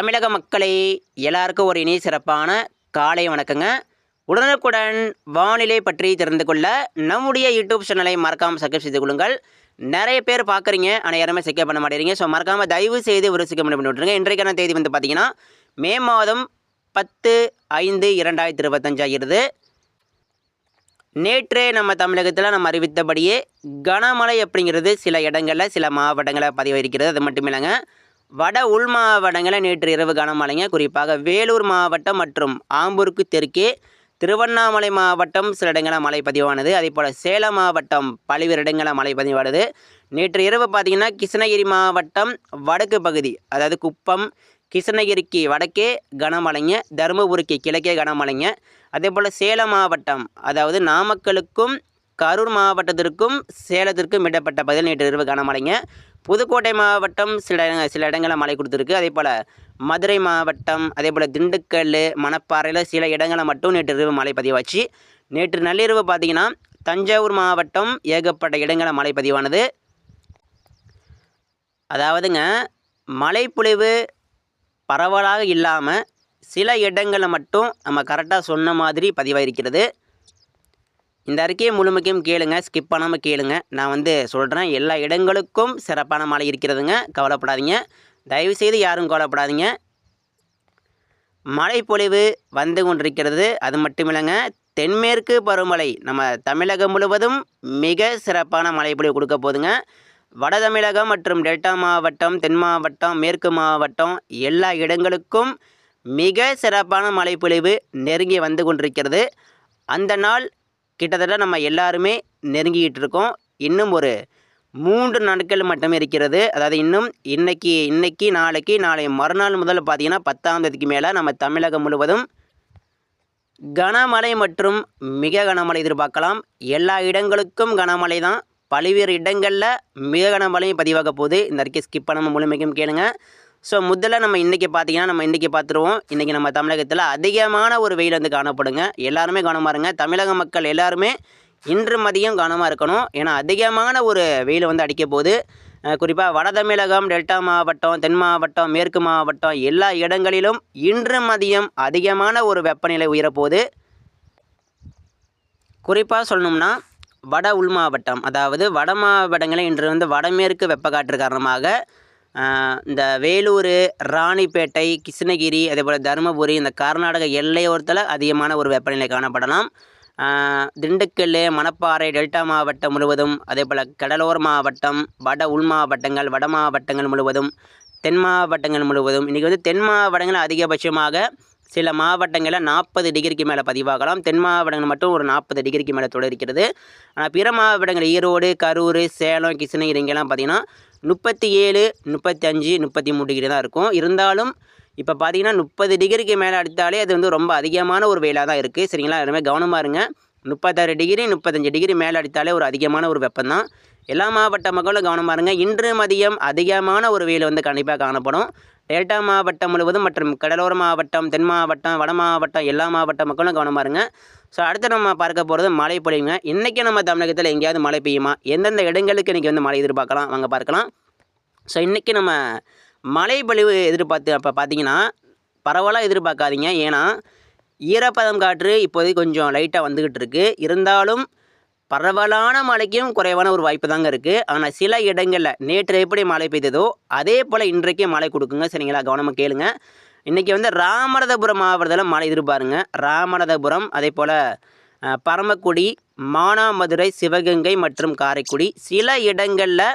தமிழக மக்களை எல்லாருக்கும் ஒரு இனி சிறப்பான காலை வணக்கங்க. உடனுக்குடன் வானிலை பற்றி தெரிந்து கொள்ள நம்முடைய யூடியூப் சேனலை மறக்காமல் சப்ஸ்கிரைப் செய்து கொள்ளுங்கள். நிறைய பேர் பார்க்குறீங்க ஆனால் யாருமே செக்கப் பண்ண மாட்டேறீங்க ஸோ மறக்காமல் தயவு செய்து ஒரு செக்கப் பண்ணி விட்டுருங்க. இன்றைக்கான தேதி வந்து பார்த்தீங்கன்னா மே மாதம் பத்து ஐந்து இரண்டாயிரத்தி இருபத்தஞ்சாகிறது நேற்றே நம்ம தமிழகத்தில் நம்ம அறிவித்தபடியே கனமழை அப்படிங்கிறது சில இடங்களில் சில மாவட்டங்களில் பதிவாயிருக்கிறது. அது மட்டும் இல்லைங்க. வட உள் மாவட்டங்களில் நேற்று இரவு கனமழைங்க. குறிப்பாக வேலூர் மாவட்டம் மற்றும் ஆம்பூருக்கு தெற்கே திருவண்ணாமலை மாவட்டம் சில இடங்களில் மழை பதிவானது. அதே போல் சேலம் மாவட்டம் பல்வேறு இடங்களில் மழை பதிவானது. நேற்று இரவு பார்த்திங்கன்னா கிருஷ்ணகிரி மாவட்டம் வடக்கு பகுதி அதாவது குப்பம் கிருஷ்ணகிரிக்கு வடக்கே கனமழைங்க. தருமபுரிக்கு கிழக்கே கனமழைங்க. அதே போல் சேலம் மாவட்டம் அதாவது நாமக்கலுக்கும் கரூர் மாவட்டத்திற்கும் சேலத்திற்கும் இடப்பட்ட பகுதியில் நேற்று இரவு கனமழைங்க. புதுக்கோட்டை மாவட்டம் சில இடங்க சில இடங்களில் மழை கொடுத்துருக்கு. அதே போல் மதுரை மாவட்டம் அதே போல் திண்டுக்கல் மணப்பாறையில் சில இடங்களில் மட்டும் நேற்று இரவு மழை பதிவாச்சு. நேற்று நள்ளிரவு பார்த்திங்கன்னா தஞ்சாவூர் மாவட்டம் ஏகப்பட்ட இடங்களில் மழை பதிவானது. அதாவதுங்க மழைப்பொழிவு பரவலாக இல்லாமல் சில இடங்களில் மட்டும் நம்ம கரெக்டாக சொன்ன மாதிரி பதிவாயிருக்கிறது. இந்த அறிக்கையை முழுமைக்கும் கேளுங்க ஸ்கிப் பண்ணாமல் கேளுங்க. நான் வந்து சொல்கிறேன் எல்லா இடங்களுக்கும் சிறப்பான மழை இருக்கிறதுங்க கவலைப்படாதீங்க. தயவுசெய்து யாரும் கவலைப்படாதீங்க. மழை பொழிவு வந்து கொண்டிருக்கிறது அது மட்டும் இல்லைங்க தென்மேற்கு பருவமழை நம்ம தமிழகம் முழுவதும் மிக சிறப்பான மழை பொழிவு கொடுக்க போதுங்க. வட தமிழகம் மற்றும் டெல்டா மாவட்டம் தென் மாவட்டம் மேற்கு மாவட்டம் எல்லா இடங்களுக்கும் மிக சிறப்பான மழைப்பொழிவு நெருங்கி வந்து கொண்டிருக்கிறது. அந்த நாள் கிட்டத்தட்ட நம்ம எல்லாருமே நெருங்கிக்கிட்டு இருக்கோம் இன்னும் ஒரு மூன்று நாட்கள் மட்டுமே இருக்கிறது. அதாவது இன்னும் இன்னைக்கு இன்னைக்கு நாளைக்கு நாளை மறுநாள் முதல் பார்த்திங்கன்னா பத்தாம் தேதிக்கு மேலே நம்ம தமிழகம் முழுவதும் கனமழை மற்றும் மிக கனமழை எதிர்பார்க்கலாம். எல்லா இடங்களுக்கும் கனமழை தான். பல்வேறு இடங்களில் மிக கனமழையும் பதிவாக போகுது. இந்த அறிக்கை ஸ்கிப் பண்ணாமல் முழுமைக்கும் கேளுங்கள் ஸோ முதல்ல நம்ம இன்றைக்கி பார்த்தீங்கன்னா நம்ம இன்றைக்கி பார்த்துருவோம் இன்றைக்கி நம்ம தமிழகத்தில் அதிகமான ஒரு வெயில் வந்து காணப்படுங்க. எல்லாருமே கவனமாக இருங்க. தமிழக மக்கள் எல்லாருமே இன்று மதியம் கவனமாக இருக்கணும். ஏன்னா அதிகமான ஒரு வெயில் வந்து அடிக்க போகுது. குறிப்பாக வட தமிழகம் டெல்டா மாவட்டம் தென் மாவட்டம் மேற்கு மாவட்டம் எல்லா இடங்களிலும் இன்று மதியம் அதிகமான ஒரு வெப்பநிலை உயரப்போகுது. குறிப்பாக சொல்லணும்னா வட உள் மாவட்டம் அதாவது வட மாவட்டங்களில் இன்று வந்து வடமேற்கு வெப்பக்காற்று காரணமாக இந்த வேலூர் ராணிப்பேட்டை கிருஷ்ணகிரி அதே போல் தருமபுரி இந்த கர்நாடக எல்லையோரத்தில் அதிகமான ஒரு வெப்பநிலை காணப்படலாம். திண்டுக்கல் மணப்பாறை டெல்டா மாவட்டம் முழுவதும் அதே போல் கடலோர மாவட்டம் வட உள் மாவட்டங்கள் வட மாவட்டங்கள் முழுவதும் தென் மாவட்டங்கள் முழுவதும். இன்றைக்கி வந்து தென் மாவட்டங்கள் அதிகபட்சமாக சில மாவட்டங்களில் நாற்பது டிகிரிக்கு மேலே பதிவாகலாம். தென் மாவட்டங்கள் மட்டும் ஒரு நாற்பது டிகிரிக்கு மேலே தொடர்கிறது. ஆனால் பிற மாவட்டங்கள் ஈரோடு கரூர் சேலம் கிருஷ்ணகிரி இங்கெல்லாம் பார்த்திங்கன்னா முப்பத்தி ஏழு முப்பத்தி அஞ்சு முப்பத்தி மூணு டிகிரி தான் இருக்கும். இருந்தாலும் இப்போ பார்த்தீங்கன்னா முப்பது டிகிரிக்கு மேலே அடித்தாலே அது வந்து ரொம்ப அதிகமான ஒரு வெயிலாக தான் இருக்குது சரிங்களா? எல்லாமே கவனமாக இருங்க. முப்பத்தாறு டிகிரி முப்பத்தஞ்சு டிகிரி மேலே அடித்தாலே ஒரு அதிகமான ஒரு வெப்பம் தான். எல்லா மாவட்ட மக்களும் கவனமாக இருங்க. இன்று மதியம் அதிகமான ஒரு வெயில் வந்து கண்டிப்பாக காணப்படும். டெல்டா மாவட்டம் முழுவதும் மற்றும் கடலோர மாவட்டம் தென் மாவட்டம் வட மாவட்டம் எல்லா மாவட்ட மக்களும் கவனமாக இருங்க. ஸோ அடுத்து நம்ம பார்க்க போகிறது மழை பொழிவுங்க. இன்றைக்கி நம்ம தமிழகத்தில் எங்கேயாவது மழை பெய்யுமா? எந்தெந்த இடங்களுக்கு இன்றைக்கி வந்து மழை எதிர்பார்க்கலாம்? வாங்க பார்க்கலாம். ஸோ இன்றைக்கி நம்ம மழை பொழிவு எதிர்பார்த்து அப்போ பார்த்தீங்கன்னா பரவலாக எதிர்பார்க்காதீங்க. ஏன்னா ஈரப்பதம் காற்று இப்போதைக்கு கொஞ்சம் லைட்டாக வந்துக்கிட்டு இருக்குது இருந்தாலும் பரவலான மழைக்கும் குறைவான ஒரு வாய்ப்பு தாங்க இருக்குது ஆனால் சில இடங்களில் நேற்று எப்படி மழை பெய்ததோ அதே போல் இன்றைக்கே மழை கொடுக்குங்க. சரிங்களா? கவனமாக கேளுங்க. இன்றைக்கி வந்து ராமநாதபுரம் மாவட்டத்தில் மழை எதிர்பாருங்க. ராமநாதபுரம் அதே போல் பரமக்குடி மானாமதுரை சிவகங்கை மற்றும் காரைக்குடி. சில இடங்களில்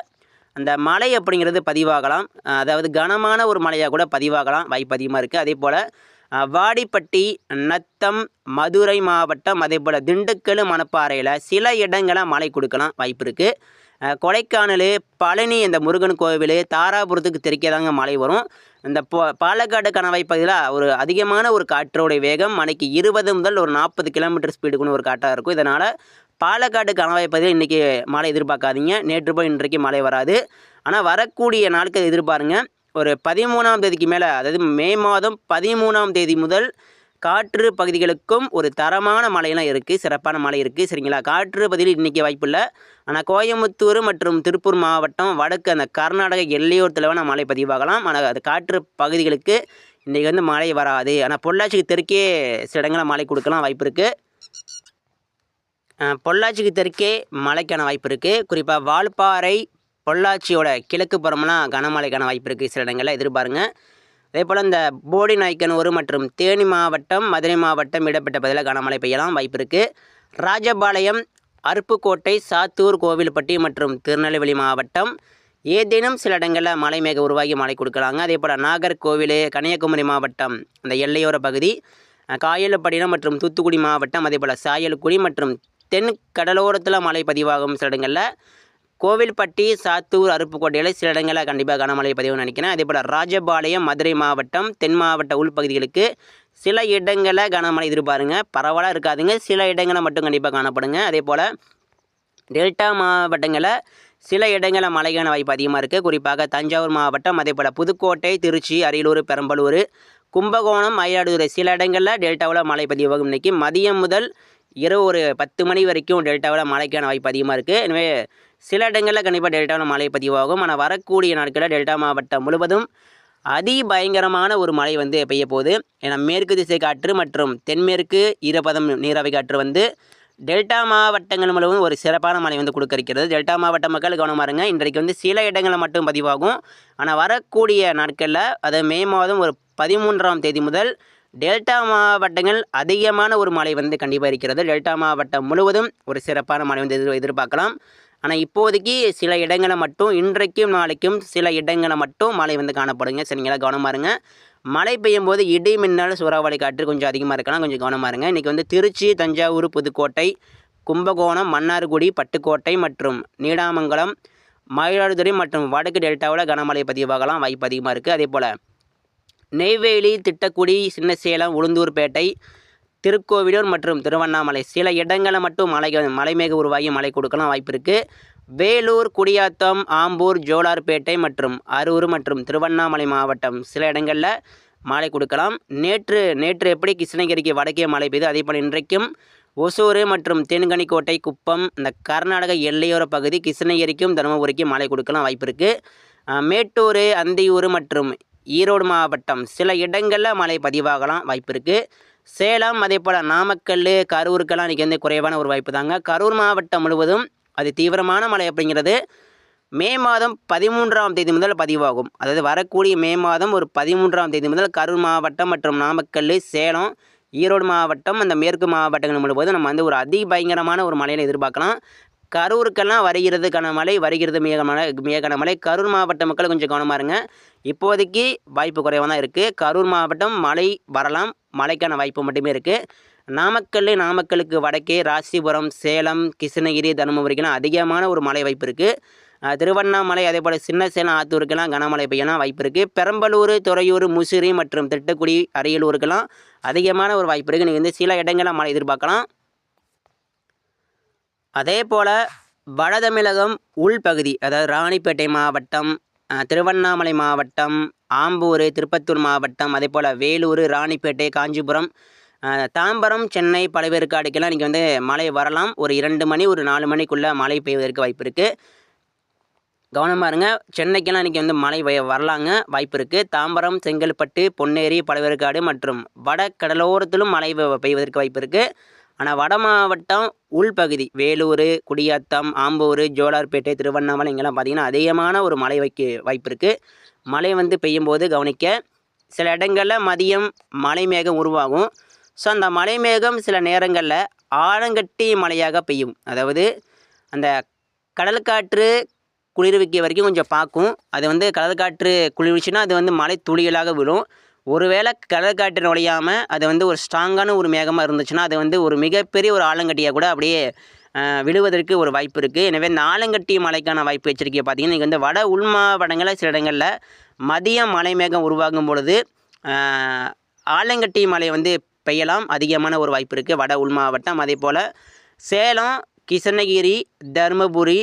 அந்த மழை அப்படிங்கிறது பதிவாகலாம். அதாவது கனமான ஒரு மழையாக கூட பதிவாகலாம். வாய்ப்பு அதிகமாக இருக்குது அதே போல் வாடிப்பட்டி நத்தம் மதுரை மாவட்டம் அதே போல் திண்டுக்கல் மணப்பாறையில் சில இடங்களில் மழை கொடுக்கலாம் வாய்ப்பு இருக்குது கொடைக்கானல் பழனி இந்த முருகன் கோவில் தாராபுரத்துக்கு தெற்கே தாங்க மழை வரும். இந்த போ பாலக்காடு கணவாய் பகுதியில் ஒரு அதிகமான ஒரு காற்றோடைய வேகம் மணிக்கு இருபது முதல் ஒரு நாற்பது கிலோமீட்டர் ஸ்பீடுக்குன்னு ஒரு காற்றாக இருக்கும். இதனால் பாலக்காடு கணவாய் பகுதியில் இன்றைக்கி மழை எதிர்பார்க்காதீங்க. நேற்று போய் இன்றைக்கு மழை வராது. ஆனால் வரக்கூடிய நாட்கள் எதிர்பாருங்க. ஒரு பதிமூணாம் தேதிக்கு மேலே அதாவது மே மாதம் பதிமூணாம் தேதி முதல் காற்று பகுதிகளுக்கும் ஒரு தரமான மழையெல்லாம் இருக்குது சிறப்பான மழை இருக்குது சரிங்களா? காற்று பகுதியில் இன்றைக்கி வாய்ப்பு இல்லை ஆனால் கோயம்புத்தூர் மற்றும் திருப்பூர் மாவட்டம் வடக்கு அந்த கர்நாடக எல்லையோரத்தில் வேணால் மழை பதிவாகலாம். ஆனால் அது காற்று பகுதிகளுக்கு இன்றைக்கி வந்து மழை வராது. ஆனால் பொள்ளாச்சிக்கு தெற்கே சில இடங்களில் மழை கொடுக்கலாம் வாய்ப்பு இருக்குது பொள்ளாச்சிக்கு தெற்கே மழைக்கான வாய்ப்பு இருக்குது குறிப்பாக வால்பாறை பொள்ளாச்சியோட கிழக்கு புறமெல்லாம் கனமழைக்கான வாய்ப்பு இருக்குது சில இடங்களில். எதிர்பாருங்க. அதே போல் இந்த போடி நாய்க்கனூர் மற்றும் தேனி மாவட்டம் மதுரை மாவட்டம் இடப்பட்ட பகுதியில் கனமழை பெய்யலாம் வாய்ப்பு இருக்குது ராஜபாளையம் அருப்புக்கோட்டை சாத்தூர் கோவில்பட்டி மற்றும் திருநெல்வேலி மாவட்டம் ஏதேனும் சில இடங்களில் மலை மேக உருவாகி மழை கொடுக்கலாங்க. அதே போல் நாகர்கோவில் கன்னியாகுமரி மாவட்டம் அந்த எல்லையோர பகுதி அஹ், மற்றும் தூத்துக்குடி மாவட்டம் அதே போல் சாயல்குடி மற்றும் தென் கடலோரத்தில் மழை பதிவாகும் சில இடங்களில் கோவில்பட்டி சாத்தூர் அருப்புக்கோட்டையில் சில இடங்களில் கண்டிப்பாக கனமழை பதிவுன்னு நினைக்கிறேன். அதே போல் ராஜபாளையம் மதுரை மாவட்டம் தென் மாவட்ட உள்பகுதிகளுக்கு சில இடங்களில் கனமழை எதிர்பாருங்க. பரவலாக இருக்காதுங்க. சில இடங்களில் மட்டும் கண்டிப்பாக காணப்படுங்க. அதே போல் டெல்டா மாவட்டங்களில் சில இடங்களில் மழைக்கான வாய்ப்பு அதிகமாக இருக்குது குறிப்பாக தஞ்சாவூர் மாவட்டம் அதே போல் புதுக்கோட்டை திருச்சி அரியலூர் பெரம்பலூர் கும்பகோணம் மயிலாடுதுறை சில இடங்களில் டெல்டாவில் மழை பதிவாகும். இன்றைக்கி மதியம் முதல் இரவு ஒரு பத்து மணி வரைக்கும் டெல்டாவில் மழைக்கான வாய்ப்பு அதிகமாக இருக்குது. எனவே சில இடங்களில் கண்டிப்பாக டெல்டாவில் மழை பதிவாகும். ஆனால் வரக்கூடிய நாட்களில் டெல்டா மாவட்டம் முழுவதும் அதி பயங்கரமான ஒரு மழை வந்து பெய்ய போகுது. ஏன்னா மேற்கு திசை காற்று மற்றும் தென்மேற்கு ஈரப்பதம் நீராவி காற்று வந்து டெல்டா மாவட்டங்கள் முழுவதும் ஒரு சிறப்பான மழை வந்து கொடுக்க இருக்கிறது டெல்டா மாவட்ட மக்கள் கவனமாக இருங்க. இன்றைக்கு வந்து சில இடங்களில் மட்டும் பதிவாகும். ஆனால் வரக்கூடிய நாட்களில் அது மே மாதம் ஒரு பதிமூன்றாம் தேதி முதல் டெல்டா மாவட்டங்கள் அதிகமான ஒரு மழை வந்து கண்டிப்பாக இருக்கிறது. டெல்டா மாவட்டம் முழுவதும் ஒரு சிறப்பான மழை வந்து எதிர் எதிர்பார்க்கலாம். ஆனால் இப்போதைக்கு சில இடங்களை மட்டும் இன்றைக்கும் நாளைக்கும் சில இடங்களை மட்டும் மழை வந்து காணப்படுங்க. சரிங்களா கவனமாக இருங்க. மழை பெய்யும் போது இடி மின்னல் சூறாவளி காற்று கொஞ்சம் அதிகமாக இருக்கலாம். கொஞ்சம் கவனமாக இருங்க. இன்றைக்கி வந்து திருச்சி தஞ்சாவூர் புதுக்கோட்டை கும்பகோணம் மன்னார்குடி பட்டுக்கோட்டை மற்றும் நீடாமங்கலம் மயிலாடுதுறை மற்றும் வடக்கு டெல்டாவில் கனமழை பதிவாகலாம். வாய்ப்பு அதிகமாக இருக்குது அதே போல் நெய்வேலி திட்டக்குடி சின்னசேலம் உளுந்தூர்பேட்டை திருக்கோவிலூர் மற்றும் திருவண்ணாமலை. சில இடங்களில் மட்டும் மழை மலைமேக உருவாகி மழை கொடுக்கலாம் வாய்ப்பு இருக்குது வேலூர் குடியாத்தம் ஆம்பூர் ஜோலார்பேட்டை மற்றும் அரூர் மற்றும் திருவண்ணாமலை மாவட்டம் சில இடங்களில் மழை கொடுக்கலாம். நேற்று நேற்று எப்படி கிருஷ்ணகிரிக்கு வடக்கே மழை பெய்யுது அதே போல் இன்றைக்கும் ஒசூர் மற்றும் தென்கனிக்கோட்டை குப்பம் இந்த கர்நாடக எல்லையோர பகுதி கிருஷ்ணகிரிக்கும் தருமபுரிக்கும் மழை கொடுக்கலாம் வாய்ப்பு இருக்குது மேட்டூர் அந்தியூர் மற்றும் ஈரோடு மாவட்டம் சில இடங்களில் மழை பதிவாகலாம் வாய்ப்பு இருக்குது சேலம் அதே போல் நாமக்கல் கரூருக்கெல்லாம் இன்றைக்கி வந்து குறைவான ஒரு வாய்ப்பு தாங்க. கரூர் மாவட்டம் முழுவதும் அது தீவிரமான மழை அப்படிங்கிறது மே மாதம் பதிமூன்றாம் தேதி முதல் பதிவாகும். அதாவது வரக்கூடிய மே மாதம் ஒரு பதிமூன்றாம் தேதி முதல் கரூர் மாவட்டம் மற்றும் நாமக்கல் சேலம் ஈரோடு மாவட்டம் அந்த மேற்கு மாவட்டங்கள் முழுவதும் நம்ம வந்து ஒரு அதி பயங்கரமான ஒரு மழையில் எதிர்பார்க்கலாம். கரூருக்கெல்லாம் வருகிறது கனமழை வருகிறது மிக மழை மிக கனமழை கரூர் மாவட்ட மக்கள் கொஞ்சம் கவனமாக இருங்க. இப்போதைக்கு வாய்ப்பு குறைவாக தான் இருக்குது கரூர் மாவட்டம் மழை வரலாம். மழைக்கான வாய்ப்பு மட்டுமே இருக்குது நாமக்கல் நாமக்கலுக்கு வடக்கே ராசிபுரம் சேலம் கிருஷ்ணகிரி தருமபுரிக்கெல்லாம் அதிகமான ஒரு மழை வாய்ப்பு இருக்குது திருவண்ணாமலை அதே போல் சின்ன சேலம் ஆத்தூருக்கெல்லாம் கனமழை பெய்யலாம் வாய்ப்பு இருக்குது பெரம்பலூர் துறையூர் முசிறி மற்றும் திட்டக்குடி அரியலூருக்கெல்லாம் அதிகமான ஒரு வாய்ப்பு இருக்குது நீங்கள் வந்து சில இடங்களில் மழை எதிர்பார்க்கலாம். அதே போல் வடதமிழகம் உள்பகுதி அதாவது ராணிப்பேட்டை மாவட்டம் திருவண்ணாமலை மாவட்டம் ஆம்பூர் திருப்பத்தூர் மாவட்டம் அதே போல் வேலூர் ராணிப்பேட்டை காஞ்சிபுரம் தாம்பரம் சென்னை பழவேற்காடுக்கெல்லாம் இன்றைக்கி வந்து மழை வரலாம். ஒரு இரண்டு மணி ஒரு நாலு மணிக்குள்ளே மழை பெய்வதற்கு வாய்ப்பு இருக்குது கவனமாக இருங்க சென்னைக்கெல்லாம் இன்றைக்கி வந்து மழை வரலாங்க வாய்ப்பு இருக்குது தாம்பரம் செங்கல்பட்டு பொன்னேரி பழவேற்காடு மற்றும் வட கடலோரத்திலும் மழை பெய்வதற்கு வாய்ப்பு இருக்குது ஆனால் வட மாவட்டம் உள்பகுதி வேலூர் குடியாத்தம் ஆம்பூர் ஜோலார்பேட்டை திருவண்ணாமலை இங்கெல்லாம் பார்த்திங்கன்னா அதிகமான ஒரு மழை வைக்க வாய்ப்பு இருக்குது மழை வந்து பெய்யும்போது கவனிக்க சில இடங்களில் மதியம் மலைமேகம் உருவாகும். ஸோ அந்த மலைமேகம் சில நேரங்களில் ஆழங்கட்டி மழையாக பெய்யும். அதாவது அந்த கடல் காற்று குளிர்விக்க வரைக்கும் கொஞ்சம் பார்க்கும். அது வந்து கடல் காற்று குளிர்விச்சுன்னா அது வந்து மலை துளிகளாக விழும். ஒருவேளை கடல் காற்று நுழையாமல் அது வந்து ஒரு ஸ்ட்ராங்கான ஒரு மேகமாக இருந்துச்சுன்னா அது வந்து ஒரு மிகப்பெரிய ஒரு ஆலங்கட்டியாக கூட அப்படியே விழுவதற்கு ஒரு வாய்ப்பு இருக்குது எனவே இந்த ஆலங்கட்டி மழைக்கான வாய்ப்பு எச்சரிக்கை பார்த்திங்கன்னா இங்கே வந்து வட உள் மாவட்டங்களில் சில இடங்களில் மதியம் மலை மேகம் உருவாகும் பொழுது ஆலங்கட்டி மழை வந்து பெய்யலாம். அதிகமான ஒரு வாய்ப்பு இருக்குது வட உள் மாவட்டம். அதே போல் சேலம் கிருஷ்ணகிரி தருமபுரி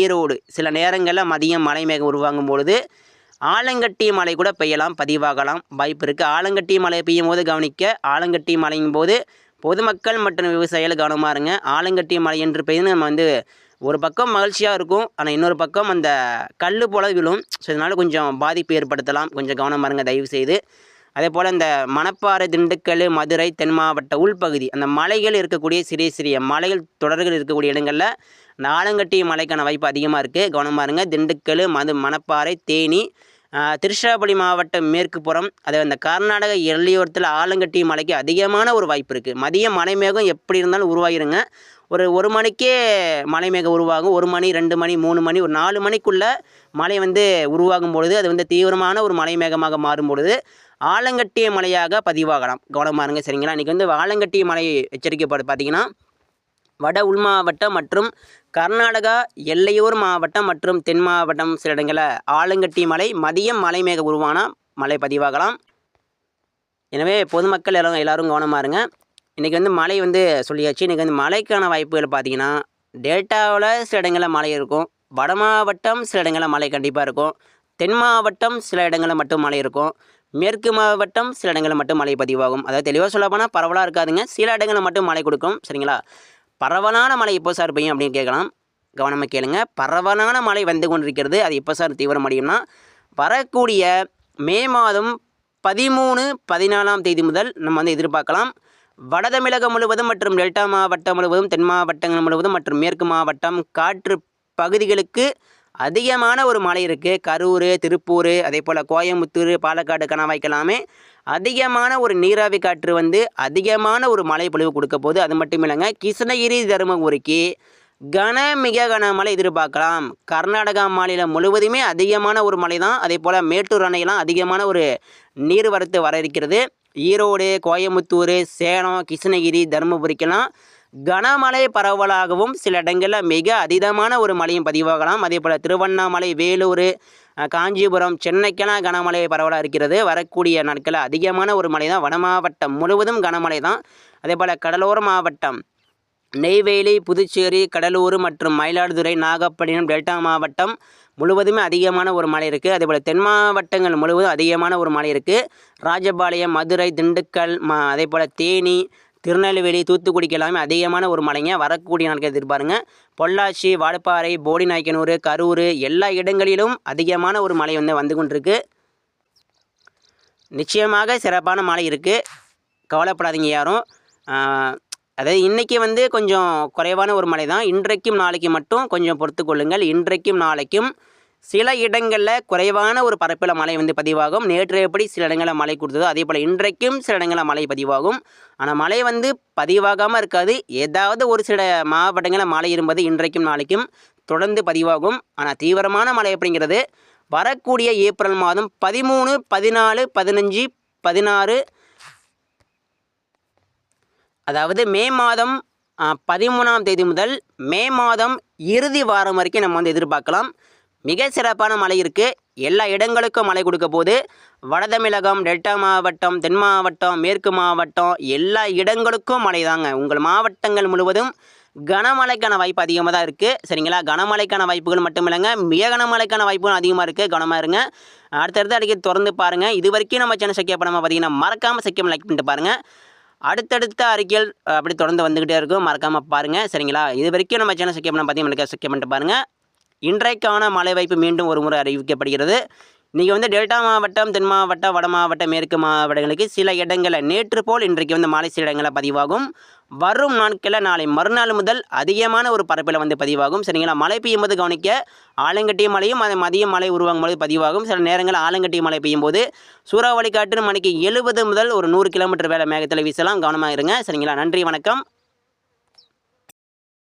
ஈரோடு சில நேரங்களில் மதியம் மலை மேகம் உருவாகும் பொழுது ஆலங்கட்டி மழை கூட பெய்யலாம் பதிவாகலாம். வாய்ப்பு இருக்குது ஆலங்கட்டி மழை பெய்யும் போது கவனிக்க ஆலங்கட்டி மழையும் போது பொதுமக்கள் மற்றும் விவசாயிகள் கவனமாக இருங்க. ஆலங்கட்டி மழை என்று பெய்து நம்ம வந்து ஒரு பக்கம் மகிழ்ச்சியாக இருக்கும் ஆனால் இன்னொரு பக்கம் அந்த கல் போல விழும். ஸோ இதனால் கொஞ்சம் பாதிப்பு ஏற்படுத்தலாம். கொஞ்சம் கவனமாக இருங்க தயவு செய்து அதே போல் இந்த மணப்பாறை திண்டுக்கல் மதுரை தென் மாவட்ட உள்பகுதி அந்த மலைகள் இருக்கக்கூடிய சிறிய சிறிய மலைகள் தொடர்கள் இருக்கக்கூடிய இடங்களில் ஆலங்கட்டி மலைக்கான வாய்ப்பு அதிகமாக இருக்குது கவனமாக இருங்க திண்டுக்கல் மது மணப்பாறை தேனி திருச்சிராப்பள்ளி மாவட்டம் மேற்கு புறம் அது அந்த கர்நாடக எல்லையோரத்தில் ஆலங்கட்டி மலைக்கு அதிகமான ஒரு வாய்ப்பு இருக்குது மதிய மலை மேகம் எப்படி இருந்தாலும் உருவாகிருங்க ஒரு ஒரு மணிக்கே மலை மேகம் உருவாகும். ஒரு மணி ரெண்டு மணி மூணு மணி ஒரு நாலு மணிக்குள்ளே மழை வந்து உருவாகும் பொழுது அது வந்து தீவிரமான ஒரு மலை மேகமாக மாறும் பொழுது ஆலங்கட்டிய மலையாக பதிவாகலாம். கவனமாக இருங்க சரிங்களா? இன்றைக்கி வந்து ஆலங்கட்டிய மலை எச்சரிக்கை பார்த்தீங்கன்னா வட உள் மாவட்டம் மற்றும் கர்நாடகா எல்லையூர் மாவட்டம் மற்றும் தென் மாவட்டம் சில இடங்களில் ஆலங்கட்டி மலை மதியம் மலை மேக உருவான மழை பதிவாகலாம். எனவே பொதுமக்கள் எல்லாம் எல்லாரும் கவனமாக இருங்க. இன்றைக்கி வந்து மழை வந்து சொல்லியாச்சு. இன்றைக்கி வந்து மழைக்கான வாய்ப்புகள் பார்த்தீங்கன்னா டேட்டாவில் சில இடங்களில் மழை இருக்கும். வட மாவட்டம் சில இடங்களில் மழை கண்டிப்பாக இருக்கும். தென் மாவட்டம் சில இடங்களில் மட்டும் மழை இருக்கும். மேற்கு மாவட்டம் சில இடங்களில் மட்டும் மழை பதிவாகும். அதாவது தெளிவாக சொல்ல போனால் பரவலாக இருக்காதுங்க. சில இடங்களில் மட்டும் மழை கொடுக்கும். சரிங்களா? பரவலான மழை எப்போ சார் பெய்யும் அப்படின்னு கேட்கலாம். கவனமாக கேளுங்க. பரவலான மழை வந்து கொண்டிருக்கிறது. அது எப்போ சார் தீவிரமடையும்னா வரக்கூடிய மே மாதம் பதிமூணு பதினாலாம் தேதி முதல் நம்ம வந்து எதிர்பார்க்கலாம். வட தமிழகம் முழுவதும் மற்றும் டெல்டா மாவட்டம் முழுவதும் தென் மாவட்டங்கள் முழுவதும் மற்றும் மேற்கு மாவட்டம் காற்று பகுதிகளுக்கு அதிகமான ஒரு மழை இருக்குது கரூர் திருப்பூர் அதே போல் கோயம்புத்தூர் பாலக்காடு கணவாய்க்கெல்லாமே அதிகமான ஒரு நீராவி காற்று வந்து அதிகமான ஒரு மழை பொழிவு கொடுக்க போது அது மட்டும் இல்லைங்க கிருஷ்ணகிரி தருமபுரிக்கு கன மிக கனமழை எதிர்பார்க்கலாம். கர்நாடகா மாநிலம் முழுவதுமே அதிகமான ஒரு மழை தான். அதே போல் மேட்டூர் அணையெல்லாம் அதிகமான ஒரு நீர்வரத்து வர இருக்கிறது. ஈரோடு கோயம்புத்தூர் சேலம் கிருஷ்ணகிரி தருமபுரிக்கெல்லாம் கனமழை பரவலாகவும் சில இடங்களில் மிக அதீதமான ஒரு மழையும் பதிவாகலாம். அதே போல் திருவண்ணாமலை வேலூர் காஞ்சிபுரம் சென்னைக்கெல்லாம் கனமழை பரவலாக இருக்கிறது. வரக்கூடிய நாட்களில் அதிகமான ஒரு மழை தான் வட மாவட்டம் முழுவதும் கனமழை தான் அதே போல் கடலோர மாவட்டம் நெய்வேலி புதுச்சேரி கடலூர் மற்றும் மயிலாடுதுறை நாகப்பட்டினம் டெல்டா மாவட்டம் முழுவதுமே அதிகமான ஒரு மழை இருக்குது அதே போல் தென் மாவட்டங்கள் முழுவதும் அதிகமான ஒரு மழை இருக்குது ராஜபாளையம் மதுரை திண்டுக்கல் மா அதே போல் தேனி திருநெல்வேலி தூத்துக்குடிக்கு எல்லாமே அதிகமான ஒரு மழைங்க வரக்கூடிய நாட்கள் எதிர்பாருங்க. பொள்ளாச்சி வாழப்பாறை போடிநாய்க்கனூர் கரூர் எல்லா இடங்களிலும் அதிகமான ஒரு மழை வந்து வந்து கொண்டிருக்கு. நிச்சயமாக சிறப்பான மழை இருக்குது கவலைப்படாதீங்க யாரும். அதாவது இன்றைக்கி வந்து கொஞ்சம் குறைவான ஒரு மழை தான் இன்றைக்கும் நாளைக்கு மட்டும் கொஞ்சம் பொறுத்து கொள்ளுங்கள் இன்றைக்கும் நாளைக்கும் சில இடங்களில் குறைவான ஒரு பரப்பில் மழை வந்து பதிவாகும். நேற்று எப்படி சில இடங்களில் மழை கொடுத்ததோ அதே போல் இன்றைக்கும் சில இடங்களில் மழை பதிவாகும். ஆனால் மழை வந்து பதிவாகாமல் இருக்காது. ஏதாவது ஒரு சில மாவட்டங்களில் மழை இருப்பது இன்றைக்கும் நாளைக்கும் தொடர்ந்து பதிவாகும். ஆனால் தீவிரமான மழை அப்படிங்கிறது வரக்கூடிய ஏப்ரல் மாதம் பதிமூணு பதினாலு பதினஞ்சு பதினாறு அதாவது மே மாதம் பதிமூணாம் தேதி முதல் மே மாதம் இறுதி வாரம் வரைக்கும் நம்ம வந்து எதிர்பார்க்கலாம். மிக சிறப்பான மழை இருக்குது எல்லா இடங்களுக்கும் மழை கொடுக்க போது வடதமிழகம் டெல்டா மாவட்டம் தென் மாவட்டம் மேற்கு மாவட்டம் எல்லா இடங்களுக்கும் மழை தாங்க. உங்கள் மாவட்டங்கள் முழுவதும் கனமழைக்கான வாய்ப்பு அதிகமாக தான் இருக்குது சரிங்களா? கனமழைக்கான வாய்ப்புகள் மட்டும் இல்லைங்க மிக கனமழைக்கான வாய்ப்புகள் அதிகமாக இருக்குது கவனமாக இருங்க. அடுத்தடுத்து அடிக்கடி திறந்து பாருங்கள் இது வரைக்கும் நம்ம சேனல் சக்கிய படமாக பார்த்தீங்கன்னா மறக்காமல் சக்கியம் லைக் பண்ணிட்டு பாருங்கள் அடுத்தடுத்த அறிக்கைகள் அப்படி தொடர்ந்து வந்துக்கிட்டே இருக்கும். மறக்காமல் பாருங்கள் சரிங்களா? இது வரைக்கும் நம்ம சேனல் சக்கியம் பண்ண பார்த்தீங்கன்னா சக்கியம் பண்ணிட்டு பாருங்கள் இன்றைக்கான மழை வாய்ப்பு மீண்டும் ஒரு முறை அறிவிக்கப்படுகிறது. இன்றைக்கி வந்து டெல்டா மாவட்டம் தென் மாவட்டம் வட மாவட்டம் மேற்கு மாவட்டங்களுக்கு சில இடங்களில் நேற்று போல் இன்றைக்கு வந்து மாலை சில இடங்களில் பதிவாகும். வரும் நாட்களில் நாளை மறுநாள் முதல் அதிகமான ஒரு பரப்பில் வந்து பதிவாகும். சரிங்களா? மழை பெய்யும் போது கவனிக்க ஆலங்கட்டி மழையும் அது மதியம் மழை உருவாகும் போது பதிவாகும். சில நேரங்களில் ஆலங்கட்டி மழை பெய்யும் போது சூறாவளி காற்று மணிக்கு எழுபது முதல் ஒரு நூறு கிலோமீட்டர் வேலை மேகத்தில் வீசலாம். கவனமாக இருங்க. சரிங்களா? நன்றி வணக்கம்.